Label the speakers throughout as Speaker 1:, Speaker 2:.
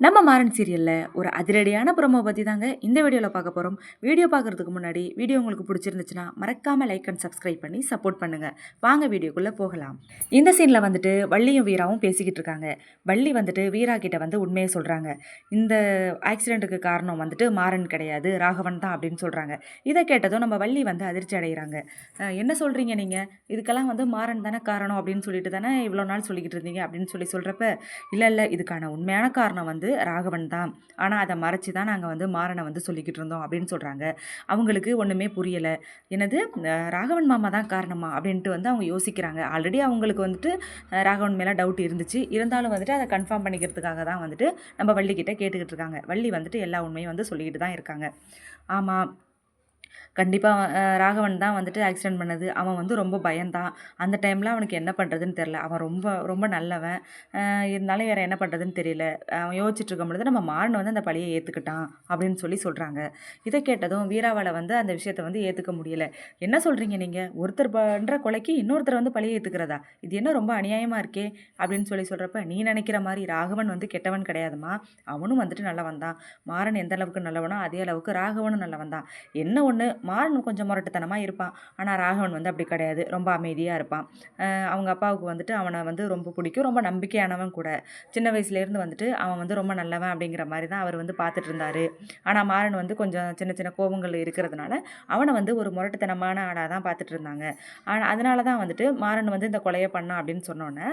Speaker 1: நம்ம மாறன் சீரியலில் ஒரு அதிரடியான ப்ரோமோ பற்றி தாங்க இந்த வீடியோவில் பார்க்க போகிறோம் வீடியோ பார்க்குறதுக்கு முன்னாடி வீடியோ உங்களுக்கு பிடிச்சிருந்துச்சுன்னா மறக்காமல் லைக் அண்ட் சப்ஸ்கிரைப் பண்ணி சப்போர்ட் பண்ணுங்கள் வாங்க வீடியோக்குள்ளே போகலாம். இந்த சீனில் வந்துட்டு வள்ளியும் வீராவும் பேசிக்கிட்டு இருக்காங்க. வள்ளி வந்துட்டு வீரா கிட்ட வந்து உண்மையை சொல்கிறாங்க இந்த ஆக்சிடெண்ட்டுக்கு காரணம் வந்துட்டு மாறன் கிடையாது ராகவன் தான் அப்படின்னு சொல்கிறாங்க இதை கேட்டதும் நம்ம வள்ளி வந்து அதிர்ச்சி அடைகிறாங்க. என்ன சொல்கிறீங்க நீங்கள் இதுக்கெல்லாம் வந்து மாறன் தானே காரணம் அப்படின்னு சொல்லிட்டு தானே இவ்வளோ நாள் சொல்லிக்கிட்டு இருந்தீங்க அப்படின்னு சொல்லி சொல்கிறப்ப இல்லை இல்லை இதுக்கான உண்மையான காரணம் வந்து ராகவன் தான். ஆனால் அதை மறைச்சி தான் நாங்கள் வந்து மாறனை வந்து சொல்லிக்கிட்டு இருந்தோம் அப்படின்னு சொல்கிறாங்க அவங்களுக்கு ஒன்றுமே புரியலை. என்னது? ராகவன் மாமா தான் காரணமா? அப்படின்ட்டு வந்து அவங்க யோசிக்கிறாங்க. ஆல்ரெடி அவங்களுக்கு வந்துட்டு ராகவன் மேலே டவுட் இருந்துச்சு. இருந்தாலும் வந்துட்டு அதை கன்ஃபார்ம் பண்ணிக்கிறதுக்காக தான் வந்துட்டு நம்ம வள்ளிக்கிட்ட கேட்டுக்கிட்டு இருக்காங்க. வள்ளி வந்துட்டு எல்லா உண்மையும் வந்து சொல்லிக்கிட்டு தான் இருக்காங்க. ஆமாம் கண்டிப்பாக ராகவன் தான் வந்துட்டு ஆக்சிடென்ட் பண்ணது. அவன் வந்து ரொம்ப பயந்தான். அந்த டைமில் அவனுக்கு என்ன பண்ணுறதுன்னு தெரில அவன் ரொம்ப ரொம்ப நல்லவன். இருந்தாலும் வேறு என்ன பண்ணுறதுன்னு தெரியல. அவன் யோசிச்சுட்டு இருக்கும் பொழுது நம்ம மாறன் வந்து அந்த பழியை ஏற்றுக்கிட்டான் அப்படின்னு சொல்லி சொல்கிறாங்க இதை கேட்டதும் வீராவால் வந்து அந்த விஷயத்தை வந்து ஏற்றுக்க முடியல. என்ன சொல்கிறீங்க நீங்கள் ஒருத்தர் பண்ணுற கொலைக்கு இன்னொருத்தர் வந்து பழியை ஏற்றுக்கிறதா இது என்ன ரொம்ப அநியாயமாக இருக்கே அப்படின்னு சொல்லி சொல்கிறப்ப நீ நினைக்கிற மாதிரி ராகவன் வந்து கெட்டவன் கிடையாதுமா அவனும் வந்துட்டு நல்லவன் தான் மாறன் எந்த அளவுக்கு நல்லவனோ அதே அளவுக்கு ராகவனும் நல்லவன் தான் என்ன ஒன்று மாறன் கொஞ்சம் முரட்டுத்தனமாக இருப்பான். ஆனால் ராகவன் வந்து அப்படி கிடையாது. ரொம்ப அமைதியாக இருப்பான். அவங்க அப்பாவுக்கு வந்துட்டு அவனை வந்து ரொம்ப பிடிக்கும். ரொம்ப நம்பிக்கையானவன் கூட. சின்ன வயசுலேருந்து வந்துட்டு அவன் வந்து ரொம்ப நல்லவன் அப்படிங்கிற மாதிரி தான் அவர் வந்து பார்த்துட்டு இருந்தார். ஆனால் மாறன் வந்து கொஞ்சம் சின்ன சின்ன கோபங்கள் இருக்கிறதுனால அவனை வந்து ஒரு முரட்டுத்தனமான ஆடாக தான் பார்த்துட்டு இருந்தாங்க. ஆனால் அதனால தான் வந்துட்டு மாறன் வந்து இந்த கொலையை பண்ணான் அப்படின்னு சொன்னோன்னே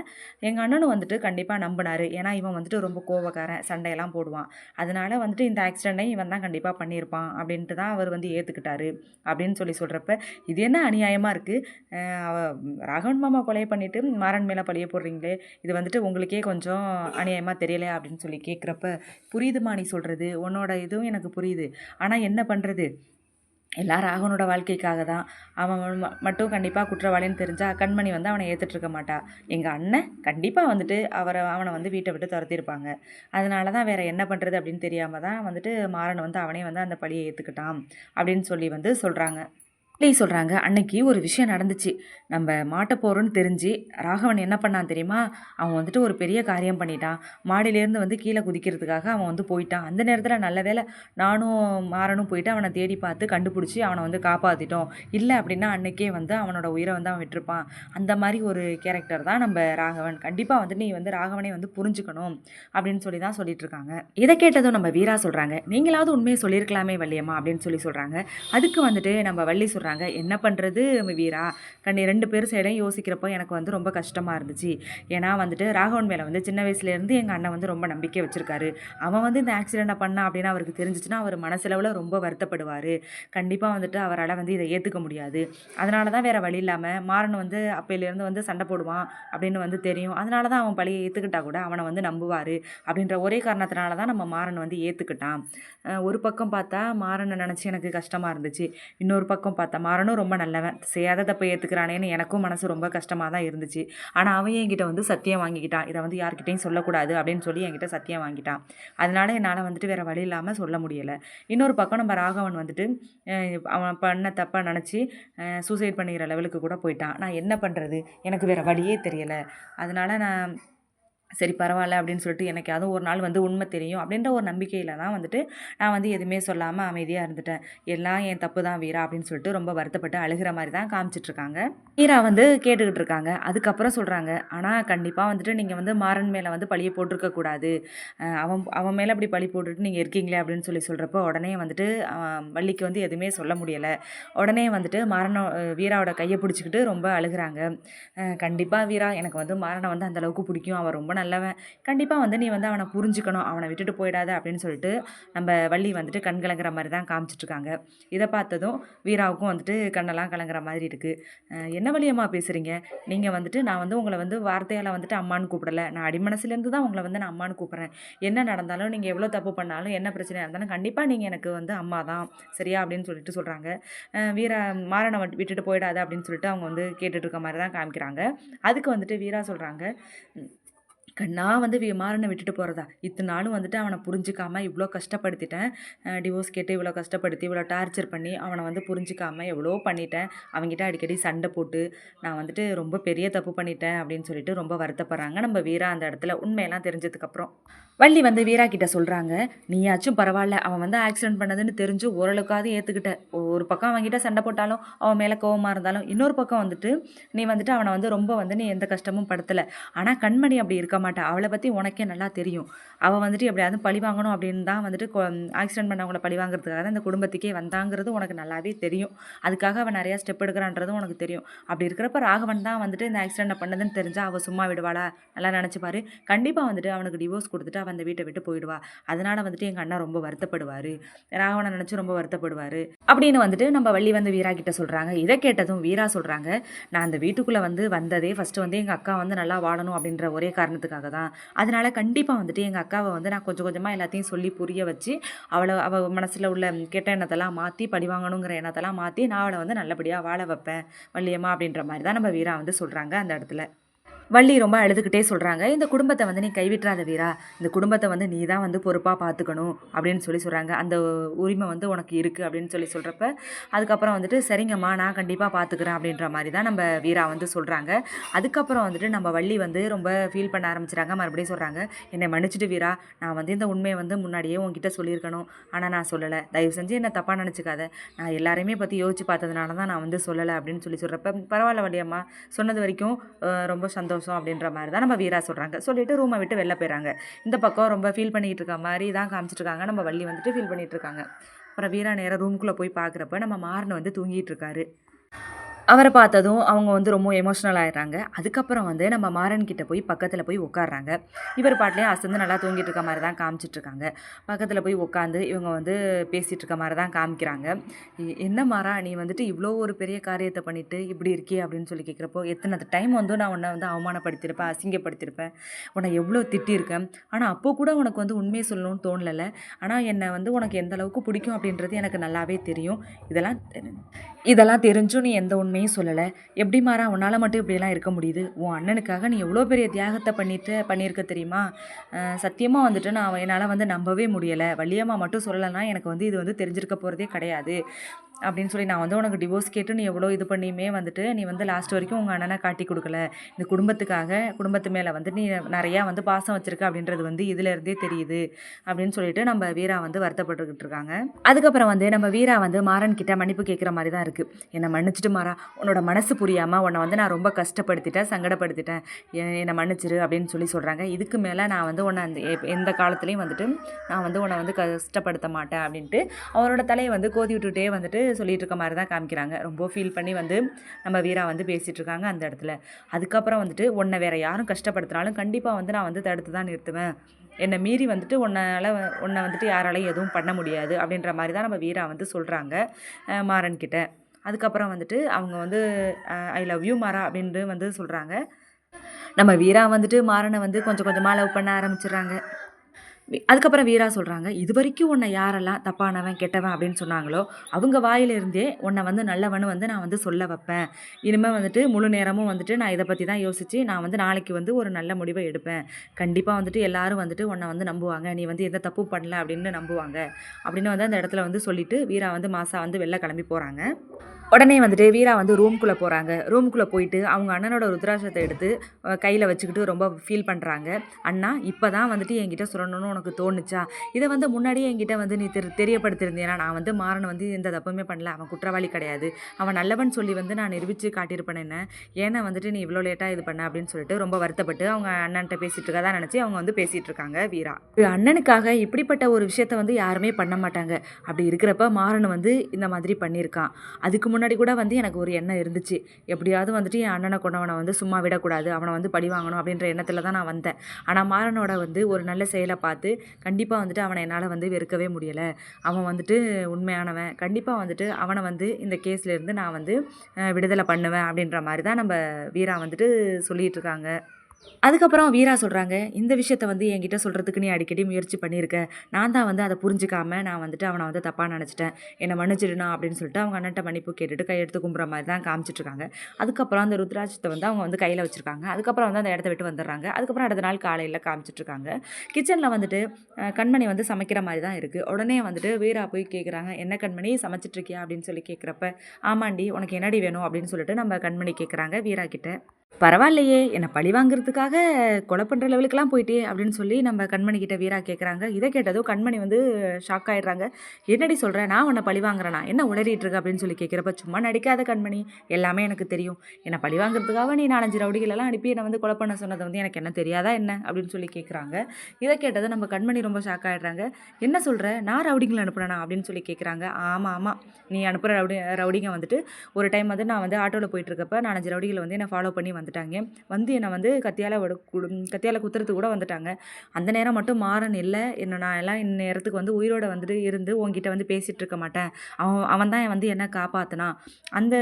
Speaker 1: எங்கள் அண்ணனும் வந்துட்டு கண்டிப்பாக நம்பினார். ஏன்னா இவன் வந்துட்டு ரொம்ப கோவக்காரன் சண்டையெல்லாம் போடுவான். அதனால் வந்துட்டு இந்த ஆக்சிடெண்ட்டை இவன் தான் கண்டிப்பாக பண்ணியிருப்பான் அப்படின்ட்டு தான் அவர் வந்து ஏற்றுக்கிட்டாரு அப்படின்னு சொல்லி சொல்கிறப்ப இது என்ன அநியாயமாக இருக்குது ராகவன் மாமா கொலை பண்ணிவிட்டு மாறன் மேலே பழிய போடுறீங்களே இது வந்துட்டு உங்களுக்கே கொஞ்சம் அநியாயமாக தெரியல அப்படின்னு சொல்லி கேட்குறப்ப புரியுதுமா நீ சொல்கிறது உன்னோட இதுவும் எனக்கு புரியுது. ஆனால் என்ன பண்ணுறது எல்லாம் ராகவனோட வாழ்க்கைக்காக தான். அவன் ம- மட்டும் கண்டிப்பாக குற்றவாளின்னு தெரிஞ்சால் கண்மணி வந்து அவனை ஏற்றுட்ருக்க மாட்டா. எங்கள் அண்ணன் கண்டிப்பாக வந்துட்டு அவரை அவனை வந்து வீட்டை விட்டு துரத்திருப்பாங்க. அதனால தான் வேறு என்ன பண்ணுறது அப்படின்னு தெரியாமல் தான் வந்துட்டு மாறன் வந்து அவனே வந்து அந்த பழியை ஏற்றுக்கிட்டான் அப்படின்னு சொல்லி வந்து சொல்கிறாங்க பிள்ளை சொல்கிறாங்க அன்னைக்கு ஒரு விஷயம் நடந்துச்சு. நம்ம மாட்ட போகிறோன்னு தெரிஞ்சு ராகவன் என்ன பண்ணான் தெரியுமா? அவன் வந்துட்டு ஒரு பெரிய காரியம் பண்ணிட்டான். மாடியிலேருந்து வந்து கீழே குதிக்கிறதுக்காக அவன் வந்து போயிட்டான். அந்த நேரத்தில் நல்ல வேளை நானும் மாறனும் போயிட்டு அவனை தேடி பார்த்து கண்டுபிடிச்சி அவனை வந்து காப்பாற்றிட்டோம் இல்லை அப்படின்னா அன்னைக்கே வந்து அவனோட உயிரை வந்து அவன் விட்டுருப்பான். அந்த மாதிரி ஒரு கேரக்டர் தான் நம்ம ராகவன். கண்டிப்பாக வந்து நீ வந்து ராகவனை வந்து புரிஞ்சுக்கணும் அப்படின்னு சொல்லி தான் சொல்லிட்டு இருக்காங்க. இதை கேட்டதும் நம்ம வீரா சொல்கிறாங்க நீங்களாவது உண்மையை சொல்லியிருக்கலாமே வள்ளியம்மா அப்படின்னு சொல்லி சொல்கிறாங்க அதுக்கு வந்துட்டு நம்ம வள்ளி சொல்கிறாங்க என்ன பண்ணுறது வீரா? கண்ணி ரெண்டு பேர் சைடையும் யோசிக்கிறப்போ எனக்கு வந்து ரொம்ப கஷ்டமாக இருந்துச்சு. ஏன்னா வந்துட்டு ராகவன் மேலே வந்து சின்ன வயசுலேருந்து எங்கள் அண்ணன் வந்து ரொம்ப நம்பிக்கை வச்சுருக்காரு. அவன் வந்து இந்த ஆக்சிடெண்ட்டை பண்ணா அப்படின்னு அவருக்கு தெரிஞ்சிச்சுன்னா அவர் மனசளவில் ரொம்ப வருத்தப்படுவார். கண்டிப்பாக வந்துட்டு அவரால் வந்து இதை ஏற்றுக்க முடியாது. அதனால தான் வேறு வழி இல்லாமல் மாறன் வந்து அப்பையிலேருந்து வந்து சண்டை போடுவான் அப்படின்னு வந்து தெரியும். அதனால தான் அவன் பழியை ஏற்றுக்கிட்டா கூட அவனை வந்து நம்புவார் அப்படின்ற ஒரே காரணத்தினால தான் நம்ம மாறன் வந்து ஏற்றுக்கிட்டான் ஒரு பக்கம் பார்த்தா மாறனை நினச்சி எனக்கு கஷ்டமாக இருந்துச்சு. இன்னொரு பக்கம் பார்த்தா மாறனும் ரொம்ப நல்லவன். செய்யாத தப்பை ஏற்றுக்கிறானேன்னு எனக்கும் மனசு ரொம்ப கஷ்டமாக தான் இருந்துச்சு. ஆனால் அவன் என்கிட்ட வந்து சத்தியம் வாங்கிக்கிட்டான். இதை வந்து யார்கிட்டையும் சொல்லக்கூடாது அப்படின்னு சொல்லி என்கிட்ட சத்தியம் வாங்கிட்டான். அதனால என்னால் வந்துட்டு வேறு வழி இல்லாமல் சொல்ல முடியலை. இன்னொரு பக்கம் நம்ம ராகவன் வந்துட்டு அவன் பண்ண தப்பாக நினச்சி சூசைட் பண்ணிக்கிற லெவலுக்கு கூட போயிட்டான். நான் என்ன பண்ணுறது எனக்கு வேறு வழியே தெரியலை. அதனால் நான் சரி பரவாயில்ல அப்படின்னு சொல்லிட்டு எனக்கு அதுவும் ஒரு நாள் வந்து உண்மை தெரியும் அப்படின்ற ஒரு நம்பிக்கையில் தான் வந்துட்டு நான் வந்து எதுவுமே சொல்லாமல் அமைதியாக இருந்துட்டேன். எல்லாம் என் தப்பு தான் வீரா அப்படின்னு சொல்லிட்டு ரொம்ப வருத்தப்பட்டு அழுகிற மாதிரி தான் காமிச்சிட்ருக்காங்க. வீரா வந்து கேட்டுக்கிட்டு இருக்காங்க. அதுக்கப்புறம் சொல்கிறாங்க ஆனால் கண்டிப்பாக வந்துட்டு நீங்கள் வந்து மாறன் மேலே வந்து பழியை போட்டிருக்கக்கூடாது அவன் அவன் மேலே அப்படி பழி போட்டுட்டு நீங்கள் இருக்கீங்களே அப்படின்னு சொல்லி சொல்கிறப்போ உடனே வந்துட்டு வள்ளிக்கு வந்து எதுவுமே சொல்ல முடியலை. உடனே வந்துட்டு மாறன வீராவோட கையை பிடிச்சிக்கிட்டு ரொம்ப அழுகுறாங்க. கண்டிப்பாக வீரா எனக்கு வந்து மாறனை வந்து அந்தளவுக்கு பிடிக்கும். அவன் ரொம்ப நல்லவன். கண்டிப்பாக வந்து நீ வந்து அவனை புரிஞ்சுக்கணும். அவனை விட்டுட்டு போயிடாத அப்படின்னு சொல்லிட்டு நம்ம வள்ளி வந்துட்டு கண் கலங்குற மாதிரி தான் காமிச்சிட்ருக்காங்க. இதை பார்த்ததும் வீராவுக்கும் வந்துட்டு கண்ணெல்லாம் கலங்குற மாதிரி இருக்குது என்ன வழியம்மா பேசுகிறீங்க நீங்கள் வந்துட்டு நான் வந்து உங்களை வந்து வார்த்தையால் வந்துட்டு அம்மான்னு கூப்பிடல. நான் அடிமனசுலேருந்து தான் உங்களை வந்து நான் அம்மான்னு கூப்பிட்றேன். என்ன நடந்தாலும் நீங்கள் எவ்வளோ தப்பு பண்ணாலும் என்ன பிரச்சனையாக இருந்தாலும் கண்டிப்பாக நீங்கள் எனக்கு வந்து அம்மா தான். சரியா? அப்படின்னு சொல்லிட்டு சொல்கிறாங்க வீரா மாறனை விட்டுட்டு போயிடாத அப்படின்னு சொல்லிட்டு அவங்க வந்து கேட்டுட்ருக்க மாதிரி தான் காமிக்கிறாங்க. அதுக்கு வந்துட்டு வீரா சொல்கிறாங்க கண்ணா வந்து வி மாறனை விட்டுட்டு போகிறதா இத்தனை நாளும் வந்துட்டு அவனை புரிஞ்சிக்காம இவ்வளோ கஷ்டப்படுத்திட்டேன். டிவோர்ஸ் கேட்டு இவ்வளோ கஷ்டப்படுத்தி இவ்வளோ டார்ச்சர் பண்ணி அவனை வந்து புரிஞ்சிக்காம எவ்வளோ பண்ணிட்டேன். அவங்ககிட்ட அடிக்கடி சண்டை போட்டு நான் வந்துட்டு ரொம்ப பெரிய தப்பு பண்ணிட்டேன் அப்படின்னு சொல்லிட்டு ரொம்ப வருத்தப்படுறாங்க. நம்ம வீரா அந்த இடத்துல உண்மையெல்லாம் தெரிஞ்சதுக்கப்புறம். வள்ளி வந்து வீரா கிட்ட சொல்கிறாங்க நீயாச்சும் பரவாயில்ல அவன் வந்து ஆக்சிடென்ட் பண்ணதுன்னு தெரிஞ்சு ஓரளவுக்காவது ஏற்றுக்கிட்ட ஒரு பக்கம் அவங்ககிட்ட சண்டை போட்டாலும் அவன் மேலே கோவமாக இருந்தாலும் இன்னொரு பக்கம் வந்துட்டு நீ வந்துட்டு அவனை வந்து ரொம்ப வந்து நீ எந்த கஷ்டமும் படுத்தலை. ஆனால் கண்மணி அப்படி இருக்க மாட்டா. அவளை பற்றி உனக்கே நல்லா தெரியும். அவள் வந்துட்டு எப்படியாவது பழி வாங்கணும் அப்படின்னு தான் வந்துட்டு ஆக்சிடென்ட் பண்ணவங்கள பழி வாங்குறதுக்காக தான் இந்த குடும்பத்துக்கே வந்தாங்கிறது உனக்கு நல்லாவே தெரியும். அதுக்காக அவன் நிறையா ஸ்டெப் எடுக்கிறான்றதும் உனக்கு தெரியும். அப்படி இருக்கிறப்ப ராகவன் தான் வந்துட்டு இந்த ஆக்சிடென்ட்டை பண்ணதுன்னு தெரிஞ்சால் அவள் சும்மா விடுவாளா? நல்லா நினச்சிப்பார் கண்டிப்பாக வந்துட்டு அவனுக்கு டிவோர்ஸ் கொடுத்துட்டு அவன் அந்த வீட்டை விட்டு போயிடுவா. அதனால் வந்துட்டு எங்கள் அண்ணா ரொம்ப வருத்தப்படுவார். ராகவனை நினச்சி ரொம்ப வருத்தப்படுவார். அப்படின்னு வந்துட்டு நம்ம வள்ளி வந்து வீரா கிட்ட சொல்கிறாங்க இதை கேட்டதும் வீரா சொல்கிறாங்க நான் அந்த வீட்டுக்குள்ளே வந்து வந்ததே ஃபஸ்ட்டு வந்து எங்கள் அக்கா வந்து நல்லா வாழணும் அப்படின்ற ஒரே காரணத்துக்கு பண்ணுறதுக்காக தான். அதனால கண்டிப்பாக வந்துட்டு எங்கள் அக்காவை வந்து நான் கொஞ்சம் கொஞ்சமாக எல்லாத்தையும் சொல்லி புரிய வச்சு அவளை அவள் மனசில் உள்ள கெட்ட எண்ணத்தெல்லாம் மாற்றி படிவாங்கணுங்கிற எண்ணத்தெல்லாம் மாற்றி நான் அவளை வந்து நல்லபடியாக வாழ வைப்பேன். வள்ளியம்மா அப்படின்ற மாதிரி தான் நம்ம வீரா வந்து சொல்கிறாங்க அந்த இடத்துல. வள்ளி ரொம்ப அழுதுகிட்டே சொல்கிறாங்க இந்த குடும்பத்தை வந்து நீ கைவிட்டுறாத வீரா. இந்த குடும்பத்தை வந்து நீ தான் வந்து பொறுப்பாக பார்த்துக்கணும் அப்படின்னு சொல்லி சொல்கிறாங்க அந்த உரிமை வந்து உனக்கு இருக்குது அப்படின்னு சொல்லி சொல்கிறப்ப அதுக்கப்புறம் வந்துட்டு சரிங்கம்மா நான் கண்டிப்பாக பார்த்துக்கிறேன் அப்படின்ற மாதிரி தான் நம்ம வீரா வந்து சொல்கிறாங்க அதுக்கப்புறம் வந்துட்டு நம்ம வள்ளி வந்து ரொம்ப ஃபீல் பண்ண ஆரம்பிச்சிட்டாங்க. மறுபடியும் சொல்கிறாங்க என்னை மன்னிச்சிட்டு வீரா. நான் வந்து இந்த உண்மையை வந்து முன்னாடியே உங்ககிட்ட சொல்லியிருக்கணும். ஆனால் நான் சொல்லலை. தயவு செஞ்சு என்னை தப்பாக நினச்சிக்காத. நான் எல்லாரையுமே பற்றி யோசிச்சு பார்த்ததுனால தான் நான் வந்து சொல்லலை அப்படின்னு சொல்லி சொல்கிறப்ப பரவாயில்ல வள்ளியம்மா. சொன்னது வரைக்கும் ரொம்ப சந்தோஷம். அப்படின்ற மாதிரி தான் நம்ம வீரா சொல்கிறாங்க சொல்லிட்டு ரூமை விட்டு வெளில போயிடறாங்க. இந்த பக்கம் ரொம்ப ஃபீல் பண்ணிகிட்டு இருக்க மாதிரி தான் காமிச்சிட்டுருக்காங்க நம்ம வள்ளி வந்துட்டு ஃபீல் பண்ணிகிட்டு இருக்காங்க. அப்புறம் வீரா நேராக ரூம்குள்ளே போய் பார்க்குறப்ப நம்ம மாறன் வந்து தூங்கிட்டு இருக்காரு. அவரை பார்த்ததும் அவங்க வந்து ரொம்ப எமோஷ்னல் ஆயிடுறாங்க. அதுக்கப்புறம் வந்து நம்ம மாறன் கிட்ட போய் பக்கத்தில் போய் உட்காடுறாங்க இவர் பாட்டிலே அசந்து நல்லா தூங்கிட்டு இருக்க மாதிரி தான் காமிச்சிட்ருக்காங்க பக்கத்தில் போய் உட்காந்து இவங்க வந்து பேசிகிட்டு இருக்க மாதிரி தான் காமிக்கிறாங்க என்ன மாறா நீ வந்துட்டு இவ்வளோ ஒரு பெரிய காரியத்தை பண்ணிட்டு இப்படி இருக்கே அப்படின்னு சொல்லி கேட்குறப்போ எத்தனை டைம் வந்து நான் உன்னை வந்து அவமானப்படுத்தியிருப்பேன் அசிங்கப்படுத்தியிருப்பேன் உன்னை எவ்வளோ திட்டியிருக்கேன். ஆனால் அப்போ கூட உனக்கு வந்து உண்மையை சொல்லணும்னு தோணலை ஆனால் என்னை வந்து உனக்கு எந்த அளவுக்கு பிடிக்கும் அப்படின்றது எனக்கு நல்லாவே தெரியும். இதெல்லாம் இதெல்லாம் தெரிஞ்சும் நீ எந்த உண்மையும் சொல்லலை. எப்படி மாறா உன்னால் மட்டும் இப்படியெல்லாம் இருக்க முடியுது? உன் அண்ணனுக்காக நீ எவ்வளோ பெரிய தியாகத்தை பண்ணிட்டு பண்ணியிருக்க தெரியுமா? சத்தியமாக வந்துட்டு நான் என்னால் வந்து நம்பவே முடியலை. வள்ளியம்மா மட்டும் சொல்லலைன்னா எனக்கு வந்து இது வந்து தெரிஞ்சிருக்க போகிறதே கிடையாது. அப்படின்னு சொல்லி நான் வந்து உனக்கு டிவோர்ஸ் கேட்டு நீ எவ்வளோ இது பண்ணியுமே வந்துட்டு நீ வந்து லாஸ்ட் வரைக்கும் உங்கள் அண்ணனை காட்டி கொடுக்கல. இந்த குடும்பத்துக்காக குடும்பத்து மேலே வந்து நீ நிறையா வந்து பாசம் வச்சுருக்க அப்படின்றது வந்து இதிலேருந்தே தெரியுது. அப்படின்னு சொல்லிட்டு நம்ம வீரா வந்து வருத்தப்பட்டுக்கிட்டு இருக்காங்க. அதுக்கப்புறம் வந்து நம்ம வீரா வந்து மாறன் கிட்ட மன்னிப்பு கேட்குற மாதிரி தான் இருக்குது என்னை மன்னிச்சிட்டு மாறா. உன்னோட மனசு புரியாமல் உன்னை வந்து நான் ரொம்ப கஷ்டப்படுத்திட்டேன் சங்கடப்படுத்திட்டேன். என்னை மன்னிச்சிரு அப்படின்னு சொல்லி சொல்கிறாங்க இதுக்கு மேலே நான் வந்து உன்னை அந்த எந்த காலத்துலேயும் வந்துட்டு நான் வந்து உன்னை வந்து கஷ்டப்படுத்த மாட்டேன் அப்படின்ட்டு அவரோட தலையை வந்து கோதி விட்டுட்டே வந்துட்டு சொல்லிட்டு இருக்க மாதிரி தான் காமிக்கிறாங்க. ரொம்ப ஃபீல் பண்ணி வந்து நம்ம வீரா வந்து பேசிகிட்டு இருக்காங்க அந்த இடத்துல. அதுக்கப்புறம் வந்துட்டு உன்னை வேறு யாரும் கஷ்டப்படுத்தினாலும் கண்டிப்பாக வந்து நான் வந்து தடுத்து தான் நிறுத்துவேன். என்னை மீறி வந்துட்டு உன்னால் உன்னை வந்துட்டு யாராலையும் எதுவும் பண்ண முடியாது அப்படின்ற மாதிரி தான் நம்ம வீரா வந்து சொல்கிறாங்க மாறன்கிட்ட அதுக்கப்புறம் வந்துட்டு அவங்க வந்து ஐ லவ் யூ மாறா அப்படின்ட்டு வந்து சொல்கிறாங்க நம்ம வீரா வந்துட்டு மாறனை வந்து கொஞ்சம் கொஞ்சமாக லவ் பண்ண ஆரம்பிச்சிடுறாங்க. அதுக்கப்புறம் வீரா சொல்கிறாங்க இது வரைக்கும் உன்னை யாரெல்லாம் தப்பானவன் கெட்டவன் அப்படின்னு சொன்னாங்களோ அவங்க வாயிலிருந்தே உன்னை வந்து நல்லவனு வந்து நான் வந்து சொல்ல வைப்பேன். இனிமேல் வந்துட்டு முழு நேரமும் வந்துட்டு நான் இதை பற்றி தான் யோசித்து நான் வந்து நாளைக்கு வந்து ஒரு நல்ல முடிவை எடுப்பேன். கண்டிப்பாக வந்துட்டு எல்லாரும் வந்துட்டு உன்னை வந்து நம்புவாங்க. நீ வந்து எந்த தப்பும் பண்ணல அப்படின்னு நம்புவாங்க. அப்படின்னு வந்து அந்த இடத்துல வந்து சொல்லிவிட்டு வீரா வந்து மாசா வந்து வெளில கிளம்பி போகிறாங்க உடனே வந்துட்டு வீரா வந்து ரூம்குள்ளே போகிறாங்க ரூம்குள்ளே போயிட்டு அவங்க அண்ணனோட ருத்ராட்சத்தை எடுத்து கையில் வச்சுக்கிட்டு ரொம்ப ஃபீல் பண்ணுறாங்க அண்ணா இப்போ தான் வந்துட்டு என்கிட்ட சொல்லணும்னு உனக்கு தோணுச்சா? இதை வந்து முன்னாடியே என்கிட்ட வந்து நீ தெரி தெரியப்படுத்திருந்தேனா நான் வந்து மாறனை வந்து எந்த தப்புமே பண்ணல. அவன் குற்றவாளி கிடையாது. அவன் நல்லவன் சொல்லி வந்து நான் நிரூபித்து காட்டியிருப்பேன் என்ன? ஏன்னா வந்துட்டு நீ இவ்வளோ லேட்டாக இது பண்ண அப்படின்னு சொல்லிட்டு ரொம்ப வருத்தப்பட்டு அவங்க அண்ணன்ட்ட பேசிகிட்டு இருக்கதா நினச்சி அவங்க வந்து பேசிகிட்டு இருக்காங்க வீரா. அண்ணனுக்காக இப்படிப்பட்ட ஒரு விஷயத்த வந்து யாருமே பண்ண மாட்டாங்க. அப்படி இருக்கிறப்ப மாறன் வந்து இந்த மாதிரி பண்ணியிருக்கான். அதுக்கு முன்னாடி முன்னாடி கூட வந்து எனக்கு ஒரு எண்ணம் இருந்துச்சு. எப்படியாவது வந்துட்டு என் அண்ணனை கொண்டவனை வந்து சும்மா விடக்கூடாது அவனை வந்து பழி வாங்கணும் அப்படின்ற எண்ணத்தில் தான் நான் வந்தேன். ஆனால் மாறனோட வந்து ஒரு நல்ல செயலை பார்த்து கண்டிப்பாக வந்துட்டு அவனை என்னால் வந்து வெறுக்கவே முடியலை. அவன் வந்துட்டு உண்மையானவன். கண்டிப்பாக வந்துட்டு அவனை வந்து இந்த கேஸ்லேருந்து நான் வந்து விடுதலை பண்ணுவேன் அப்படின்ற மாதிரி தான் நம்ம வீரா வந்துட்டு சொல்லிகிட்டு இருக்காங்க. அதுக்கப்புறம் வீரா சொல்கிறாங்க இந்த விஷயத்த வந்து என்கிட்ட சொல்கிறதுக்கு நீ அடிக்கடி முயற்சி பண்ணியிருக்க. நான் தான் வந்து அதை புரிஞ்சுக்காம நான் வந்துட்டு அவனை வந்து தப்பாக நினச்சிட்டேன். என்னை மன்னிச்சிடுனா அப்படின்னு சொல்லிட்டு அவங்க அண்ணன்ட்ட மன்னிப்பு கேட்டுட்டு கையெடுத்து கும்புற மாதிரி தான் காமிச்சிட்ருக்காங்க. அதுக்கப்புறம் அந்த ருத்ராட்சத்தை வந்து அவங்க வந்து கையில் வச்சுருக்காங்க. அதுக்கப்புறம் வந்து அந்த இடத்த விட்டு வந்துடுறாங்க. அதுக்கப்புறம் அடுத்த நாள் காலையில் காமிச்சிட்ருக்காங்க. கிச்சனில் வந்துட்டு கண்மணி வந்து சமைக்கிற மாதிரி தான் இருக்குது உடனே வந்துட்டு வீரா போய் கேட்குறாங்க என்ன கண்மணி சமைச்சிட்ருக்கியா? அப்படின்னு சொல்லி கேட்குறப்ப ஆமாண்டி உனக்கு என்னடி வேணும்? அப்படின்னு சொல்லிட்டு நம்ம கண்மணி கேட்குறாங்க வீரா கிட்ட. பரவாயில்லையே என்னை பழி வாங்குறதுக்காக கொலை பண்ணுற லெவலுக்குலாம் போயிட்டே அப்படின்னு சொல்லி நம்ம கண்மணி கிட்ட வீரா கேட்குறாங்க இதை கேட்டதும் கண்மணி வந்து ஷாக் ஆகிடுறாங்க என்னடி சொல்கிறேன் நான் உன்னை பழி வாங்குறேனா? என்ன உளறிட்டு இருக்க? அப்படின்னு சொல்லி கேட்குறப்ப சும்மா நடிக்காத கண்மணி. எல்லாமே எனக்கு தெரியும். என்னை பழி வாங்குறதுக்காக நீ நாலஞ்சு ரவுடிகளெல்லாம் அனுப்பி என்னை வந்து கொலை பண்ண சொன்னது வந்து எனக்கு என்ன தெரியாதா என்ன? அப்படின்னு சொல்லி கேட்குறாங்க இதை கேட்டதும் நம்ம கண்மணி ரொம்ப ஷாக் ஆகிடுறாங்க என்ன சொல்கிற நான் ரவுடிங்களை அனுப்புனேனா அப்படின்னு சொல்லி கேட்குறாங்க ஆமாம் ஆமாம் நீ அனுப்புகிற ரவுடி ரவுடிங்க வந்துட்டு ஒரு டைம் வந்து நான் வந்து ஆட்டோவில் போயிட்டுருக்கப்ப நாலஞ்சு ரவுடிகளை வந்து என்னை ஃபாலோ பண்ணி வந்துட்டாங்க. வந்து என்னை வந்து கத்தியால் கத்தியால் குத்துறதுக்கு கூட வந்துட்டாங்க. அந்த நேரம் மட்டும் மாறன் இல்லை. என்ன நான் எல்லாம் இந்நேரத்துக்கு வந்து உயிரோட வந்துட்டு இருந்து உங்ககிட்ட வந்து பேசிகிட்டு இருக்க மாட்டேன். அவன் அவன் தான் வந்து என்ன காப்பாற்றினான் அந்த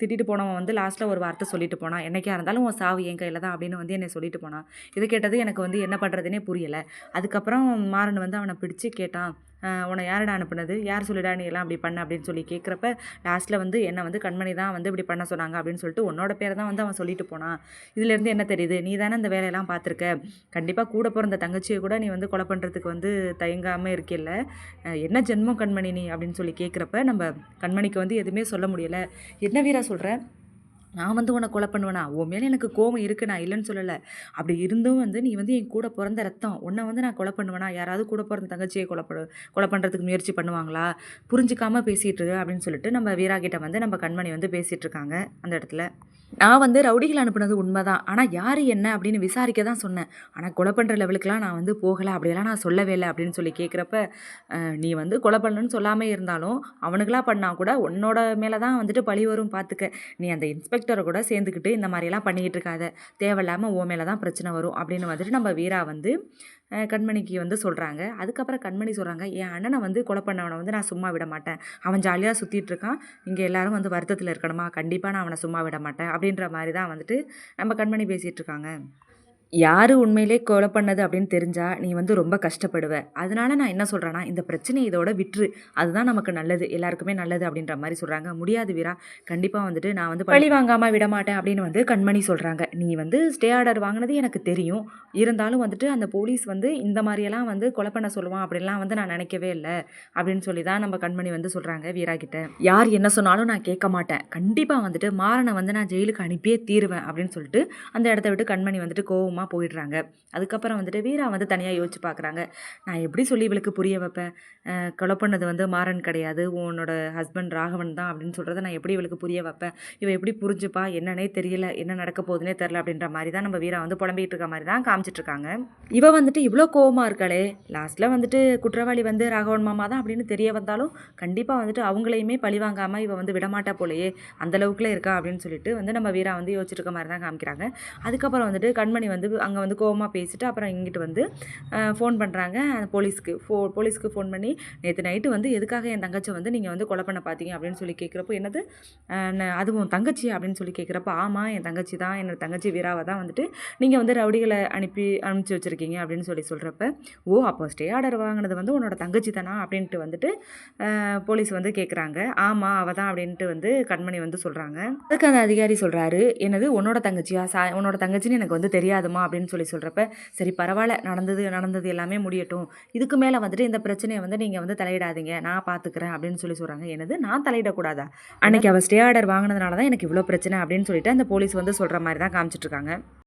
Speaker 1: திட்டிட்டு போனவன் வந்து லாஸ்ட்டில் ஒரு வார்த்தை சொல்லிட்டு போனான் என்றைக்காக இருந்தாலும் உன் சாவு என் கையில் தான் அப்படின்னு வந்து என்னை சொல்லிட்டு போனான் இது கேட்டது எனக்கு வந்து என்ன பண்ணுறதுனே புரியலை. அதுக்கப்புறம் மாறன் வந்து அவனை பிடிச்சி கேட்டான். உன்னை யாரடா அனுப்புனது? யார் சொல்லிடா நீ எல்லாம் அப்படி பண்ண அப்படின்னு சொல்லி கேட்குறப்ப லாஸ்ட்டில் வந்து என்னை வந்து கண்மணி தான் வந்து இப்படி பண்ண சொன்னாங்க அப்படின்னு சொல்லிட்டு உன்னோட பேரை தான் வந்து அவன் சொல்லிட்டு போனான். இதுலேருந்து என்ன தெரியுது? நீ தானே இந்த வேலையெல்லாம் பார்த்துருக்க. கண்டிப்பாக கூட பிறந்த தங்கச்சியை கூட நீ வந்து கொலை பண்ணுறதுக்கு வந்து தயங்காமல் இருக்கில்ல. என்ன ஜென்மம் கண்மணி நீ அப்படின்னு சொல்லி கேட்குறப்ப நம்ம கண்மணிக்கு வந்து எதுவுமே சொல்ல முடியலை. என்ன வீரா சொல்கிற நான் வந்து உன்னை கொலை பண்ணுவேனா? உன் மேலே எனக்கு கோவம் இருக்குது நான் இல்லைன்னு சொல்லலை. அப்படி இருந்தும் வந்து நீ வந்து என் கூட பிறந்த ரத்தம். உன்னை வந்து நான் கொலை பண்ணுவேனா? யாராவது கூட பிறந்த தங்கச்சியை கொலை பண்ண கொலை பண்ணுறதுக்கு முயற்சி பண்ணுவாங்களா? புரிஞ்சுக்காமல் பேசிகிட்டு இருக்கு அப்படின்னு சொல்லிட்டு நம்ம வீராகிட்ட வந்து நம்ம கண்மணி வந்து பேசிகிட்டு இருக்காங்க அந்த இடத்துல. நான் வந்து ரவுடிகள் அனுப்புனது உண்மைதான். ஆனால் யார் என்ன அப்படின்னு விசாரிக்க தான் சொன்னேன். ஆனால் கொலை பண்ணுற லெவலுக்குலாம் நான் வந்து போகலை. அப்படியெல்லாம் நான் சொல்லவே இல்லை அப்படின்னு சொல்லி கேட்குறப்ப நீ வந்து கொலை பண்ணணும்னு சொல்லாமல் இருந்தாலும் அவனுக்கெலாம் பண்ணால் கூட உன்னோட மேலே தான் வந்துட்டு பழி வரும் பார்த்துக்க நீ அந்த இன்ஸ்பெக்டர் கூட சேர்ந்துக்கிட்டு இந்த மாதிரியெல்லாம் பண்ணிக்கிட்டு இருக்காத தேவையில்லாமல் ஓ மேலே தான் பிரச்சனை வரும் அப்படின்னு வந்துட்டு நம்ம வீரா வந்து கண்மணிக்கு வந்து சொல்கிறாங்க அதுக்கப்புறம் கண்மணி சொல்கிறாங்க என் அண்ணனை வந்து கொலை பண்ணவனை வந்து நான் சும்மா விட மாட்டேன். அவன் ஜாலியாக சுற்றிட்டு இருக்கான். இங்கே எல்லாரும் வந்து வருத்தத்தில் இருக்கணுமா? கண்டிப்பாக நான் அவனை சும்மா விட மாட்டேன். அப்படின்ற மாதிரி தான் வந்துட்டு நம்ம கண்மணி பேசிகிட்டு இருக்காங்க. யார் உண்மையிலே கொலை பண்ணது அப்படின்னு தெரிஞ்சால் நீ வந்து ரொம்ப கஷ்டப்படுவ. அதனால நான் என்ன சொல்கிறேன்னா இந்த பிரச்சனையை இதோட விட்டுரு அதுதான் நமக்கு நல்லது. எல்லாருக்குமே நல்லது அப்படின்ற மாதிரி சொல்கிறாங்க முடியாது வீரா. கண்டிப்பாக வந்துட்டு நான் வந்து பழி வாங்காமல் விட மாட்டேன் அப்படின்னு வந்து கண்மணி சொல்கிறாங்க நீ வந்து ஸ்டே ஆர்டர் வாங்கினது எனக்கு தெரியும். இருந்தாலும் வந்துட்டு அந்த போலீஸ் வந்து இந்த மாதிரியெல்லாம் வந்து கொலை பண்ண சொல்லுவான் அப்படின்லாம் வந்து நான் நினைக்கவே இல்லை அப்படின்னு சொல்லி தான் நம்ம கண்மணி வந்து சொல்கிறாங்க வீரா கிட்ட. யார் என்ன சொன்னாலும் நான் கேட்க மாட்டேன். கண்டிப்பாக வந்துட்டு மாறனை வந்து நான் ஜெயிலுக்கு அனுப்பியே தீருவேன் அப்படின்னு சொல்லிட்டு அந்த இடத்த விட்டு கண்மணி வந்துட்டு கோவமாக போயிடுறாங்க. அதுக்கப்புறம் வந்துட்டு வீரா வந்து தனியாக யோசிச்சு பார்க்குறாங்க நான் எப்படி சொல்லி இவளுக்கு புரிய வைப்பேன்? கொலை பண்ணது வந்து மாறன் கிடையாது. உன்னோட ஹஸ்பண்ட் ராகவன் தான் அப்படின்னு சொல்கிறத நான் எப்படி இவளுக்கு புரிய வைப்பேன்? இவள் எப்படி புரிஞ்சுப்பா? என்னன்னே தெரியல. என்ன நடக்க போகுதுன்னே தெரில அப்படின்ற மாதிரி தான் நம்ம வீரா வந்து புலம்பிகிட்டு இருக்க மாதிரி தான் காமிச்சிட்ருக்காங்க இவ வந்துட்டு இவ்வளோ கோவமாக இருக்காளே. லாஸ்ட்டில் வந்துட்டு குற்றவாளி வந்து ராகவன் மாமா தான் அப்படின்னு தெரிய வந்தாலும் கண்டிப்பாக வந்துட்டு அவங்களையுமே பழி வாங்காமல் வந்து விடமாட்டா போலையே. அந்த இருக்கா அப்படின்னு சொல்லிட்டு வந்து நம்ம வீரா வந்து யோசிச்சுட்டு இருக்க மாதிரி தான் காமிக்கிறாங்க. அதுக்கப்புறம் வந்துட்டு கண்மணி வந்து அங்கே வந்து கோவமாக பேசிவிட்டு அப்புறம் இங்கிட்டு வந்து ஃபோன் பண்ணுறாங்க போலீஸ்க்கு ஃபோ போலீஸ்க்கு ஃபோன் பண்ணி நேற்று நைட்டு வந்து எதுக்காக என் தங்கச்சி வந்து நீங்கள் வந்து கொலை பண்ண பார்த்தீங்க அப்படின்னு சொல்லி கேட்குறப்போ என்னது? அதுவும் தங்கச்சி? அப்படின்னு சொல்லி கேட்குறப்ப ஆமாம் என் தங்கச்சி தான். என்னோட தங்கச்சி வீராவை தான் வந்துட்டு நீங்கள் வந்து ரவுடிகளை அனுப்பி அனுப்பிச்சி வச்சுருக்கீங்க. அப்படின்னு சொல்லி சொல்கிறப்ப ஓ அப்போ ஸ்டே ஆர்டர் வாங்கினது வந்து உன்னோட தங்கச்சி தானா? அப்படின்ட்டு வந்துட்டு போலீஸ் வந்து கேட்குறாங்க ஆமாம் அவள் தான். அப்படின்ட்டு வந்து கண்மணி வந்து சொல்கிறாங்க அதுக்கு அந்த அதிகாரி சொல்கிறாரு என்னது? உன்னோட தங்கச்சியா? சா உன்னோட தங்கச்சின்னு எனக்கு வந்து தெரியாது தெரியாதுமா அப்படின்னு சொல்லி சொல்கிறப்ப சரி பரவாயில்ல நடந்தது நடந்தது எல்லாமே முடியட்டும். இதுக்கு மேலே வந்துட்டு இந்த பிரச்சனையை வந்து நீங்கள் வந்து தலையிடாதீங்க. நான் பார்த்துக்கிறேன் அப்படின்னு சொல்லி சொல்கிறாங்க என்னது? நான் தலையிடக்கூடாதா? அன்னைக்கு அவள் ஸ்டே ஆர்டர் வாங்கினதுனால தான் எனக்கு இவ்வளோ பிரச்சனை அப்படின்னு சொல்லிட்டு அந்த போலீஸ் வந்து சொல்கிற மாதிரி தான் காமிச்சிட்டு இருக்காங்க.